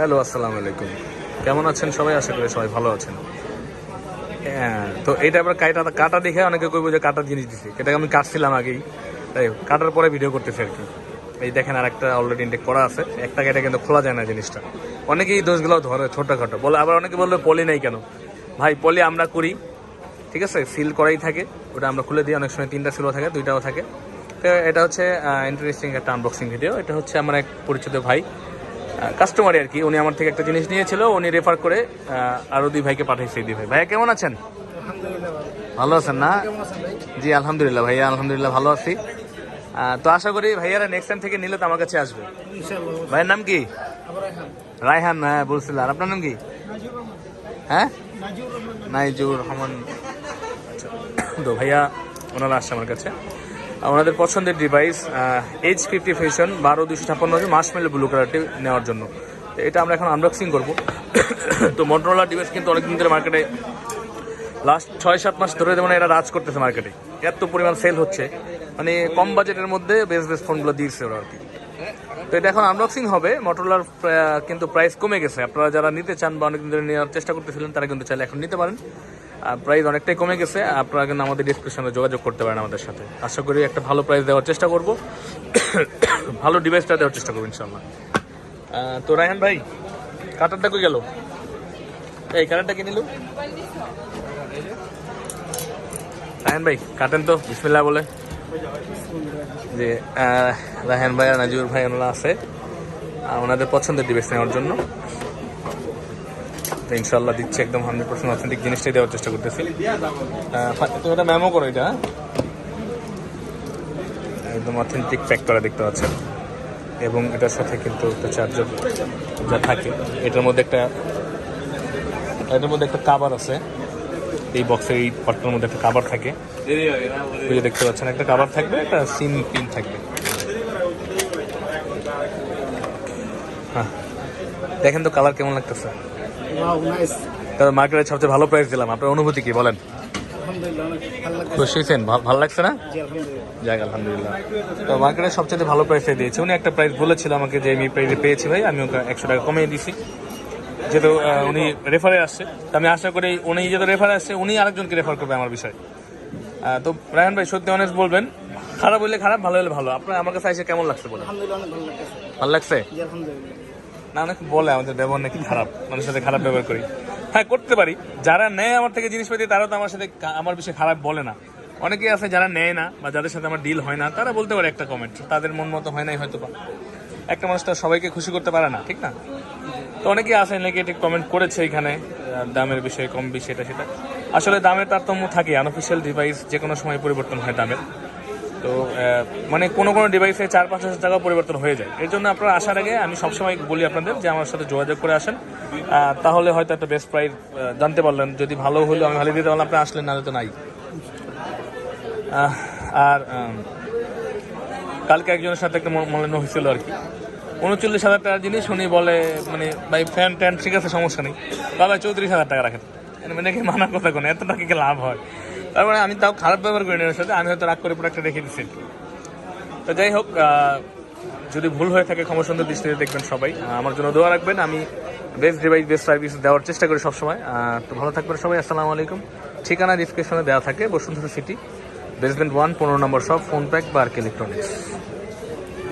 Hello, আসসালামু আলাইকুম। কেমন আছেন সবাই? আশা করি সবাই ভালো আছেন। হ্যাঁ তো এইটা আবার কাটা কাটা দেখে অনেকে কইব যে কাটার জিনিস দিছে। এটাকে আমি কাটছিলাম আগেই। তাই কাটার পরে ভিডিও করতেছি আর কি। এই দেখেন আর একটা অলরেডি ইনটেক করা আছে। একটা কেটে কিন্তু খোলা যায় না জিনিসটা। অনেকেই দোষগুলো ধরে ছোটখাটো। বলে আবার অনেকে বলবে পলি নেই কেন? ভাই, পলি আমরা করি। ঠিক আছে? সিল করাই থাকে। ওটা আমরা খুলে দিই। অনেক সময় তিনটা সিলও থাকে, দুইটাও থাকে। তো এটা হচ্ছে ইন্টারেস্টিং একটা আনবক্সিং ভিডিও এটা হচ্ছে আমার এক পরিচিত ভাই। কাস্টমারই আর কি। উনি আমার থেকে একটা জিনিস নিয়েছিল উনি রেফার করে আরও দুই ভাইকে পাঠাইছে এই দুই ভাই। ভাইয়া কেমন আছেন? ভালো আছেন না? জি আলহামদুলিল্লাহ ভাইয়া আলহামদুলিল্লাহ ভালো আছি। তো আশা করি ভাইয়ারা নেক্সট টাইম থেকে নিলে তো আমার কাছে আসবে। ভাইয়ের নাম কি? রায়হান। হ্যাঁ বলছিলেন আর আপনার নাম কি? হ্যাঁ? নাইজুর রহমান। আচ্ছা। তো ভাইয়া ওনারা আসছে আমার কাছে। ওনাদের পছন্দের ডিভাইস এইচ ফিফটি ফেশন বারো দুশো ছাপ্পান্ন মাস মেলে ব্লু কালারটি নেওয়ার জন্য। তো এটা আমরা এখন আনবক্সিং করব। তো মোটরোলা ডিভাইস কিন্তু অনেকদিন ধরে মার্কেটে লাস্ট ছয় সাত মাস ধরে মানে এরা রাজ করতেছে মার্কেটে এত পরিমাণ সেল হচ্ছে। মানে কম বাজেটের মধ্যে বেস্ট বেস্ট ফোনগুলো দিয়েছে ওরা আর কি। তো এটা এখন আনবক্সিং হবে। মোটরলার কিন্তু প্রাইস কমে গেছে। আপনারা যারা নিতে চান বা অনেকদিন ধরে নেওয়ার চেষ্টা করতেছিলেন, তারা কিন্তু চাইলে এখন নিতে পারেন। প্রাইস অনেকটাই কমে গেছে। আপনারা কিন্তু আমাদের ডিসক্রিপশনে যোগাযোগ করতে পারেন আমাদের সাথে। আশা করি একটা ভালো প্রাইস দেওয়ার চেষ্টা করব। ভালো ডিভাইসটা দেওয়ার চেষ্টা করব ইনশাল্লাহ তো রায়হান ভাই কাটারটা কই গেল? এই কাটারটা কি নিল? রায়হান ভাই, কাটেন তো, বিসমিল্লাহ বলে। যে রায়হান ভাই আর নাজিবুর ভাই ওনারা আছে। ওনাদের পছন্দের ডিভাইস নেওয়ার জন্য। তো ইনশাল্লাহ দিচ্ছি, একদম হান্ড্রেড পার্সেন্ট অথেন্টিক জিনিসটাই দেওয়ার চেষ্টা করতেছি। তুমি এটা ম্যামও করো এটা হ্যাঁ? একদম অথেন্টিক প্যাক করা দেখতে পাচ্ছেন। এবং এটার সাথে কিন্তু একটা চার্জার যা থাকে। এটার মধ্যে একটা, এটার মধ্যে একটা কাবার আছে। এই বক্সের এই পটটার মধ্যে একটা কাবার থাকে। যে দেখতে পাচ্ছেন, একটা কাবার থাকবে, একটা সিম পিন থাকবে। হ্যাঁ। দেখেন তো কালার কেমন লাগতেছে। ওয়াও নাইস তবে মার্কেটে সবচেয়ে ভালো প্রাইস দিলাম। আপনার অনুভূতি কি বলেন? খুশি হয়েছেন? ভালো লাগছে না? যাক আলহামদুলিল্লাহ। তো মার্কেটে সবচেয়ে ভালো প্রাইসে দিয়েছে। উনি একটা প্রাইস বলেছিল আমাকে যে আমি প্রাইসে পেয়েছি ভাই আমি ওকে একশো টাকা কমিয়ে দিছি। যেহেতু উনি রেফারে আসছে। তো আমি আশা করি উনি যেহেতু রেফারে আসছে উনি আরেকজনকে রেফার করবে আমার বিষয়। তো রায়হান ভাই সত্যি অনেস্ট বলবেন খারাপ হলে খারাপ ভালো হলে ভালো। আপনার আমার কাছে এসে কেমন লাগছে বলে ভালো লাগছে? না অনেক বলে আমাদের ব্যবহার নাকি খারাপ। মানুষের সাথে খারাপ ব্যবহার করি। হ্যাঁ করতে পারি। যারা নেয় আমার থেকে জিনিসপাতি, তারাও তো আমার সাথে আমার বিষয়ে খারাপ বলে না। অনেকেই আছে যারা নেয় না বা যাদের সাথে আমার ডিল হয় না, তারা বলতে পারে একটা কমেন্ট তাদের মন মতো হয় নাই হয়তো বা একটা মানুষ তো সবাইকে খুশি করতে পারে না, ঠিক না? তো অনেকেই আছে নেগেটিভ কমেন্ট করেছে এখানে দামের বিষয়ে, কম বেশি সেটা। আসলে দামের তারতম্য থাকে আনঅফিসিয়াল ডিভাইস যে কোনো সময় পরিবর্তন হয় দামের। তো মানে কোনো কোনো ডিভাইসে চার পাঁচ হাজার টাকা পরিবর্তন হয়ে যায়। এর জন্য আপনারা আসার আগে আমি সবসময় বলি আপনাদের যে আমার সাথে যোগাযোগ করে আসেন। তাহলে হয়তো একটা বেস্ট প্রাইস জানতে পারলেন। যদি ভালো হলো, আমি ভালো দিতে পারলাম আপনি আসলেন, নাহলে তো নাই। আর কালকে একজনের সাথে একটা ম- মলিন হয়েছিল আর কি। উনচল্লিশ হাজার টাকার জিনিস উনি বলে মানে ভাই ফ্যান ট্যান ঠিক আছে, সমস্যা নেই। বাবা, চৌত্রিশ হাজার টাকা রাখেন। মানে কি মানার কথা কোনো? এত টাকা কি লাভ হয়? তারপরে আমি তাও খারাপ ব্যবহার করি না ওর সাথে আমি হয়তো রাগ করে প্রোডাক্টটা রেখে দিচ্ছি তো যাই হোক যদি ভুল হয়ে থাকে ক্ষমা সুন্দর দৃষ্টিতে দেখবেন সবাই। আমার জন্য দোয়া রাখবেন। আমি বেস্ট ডিভাইস বেস্ট সার্ভিস দেওয়ার চেষ্টা করি সবসময়। তো ভালো থাকবেন সবাই, আসসালামু আলাইকুম। ঠিকানা ডিসক্রিপশনে দেওয়া থাকে, বসুন্ধরা সিটি বেসমেন্ট ওয়ান পনেরো নম্বর সব ফোন প্যাক বা ইলেকট্রনিক্স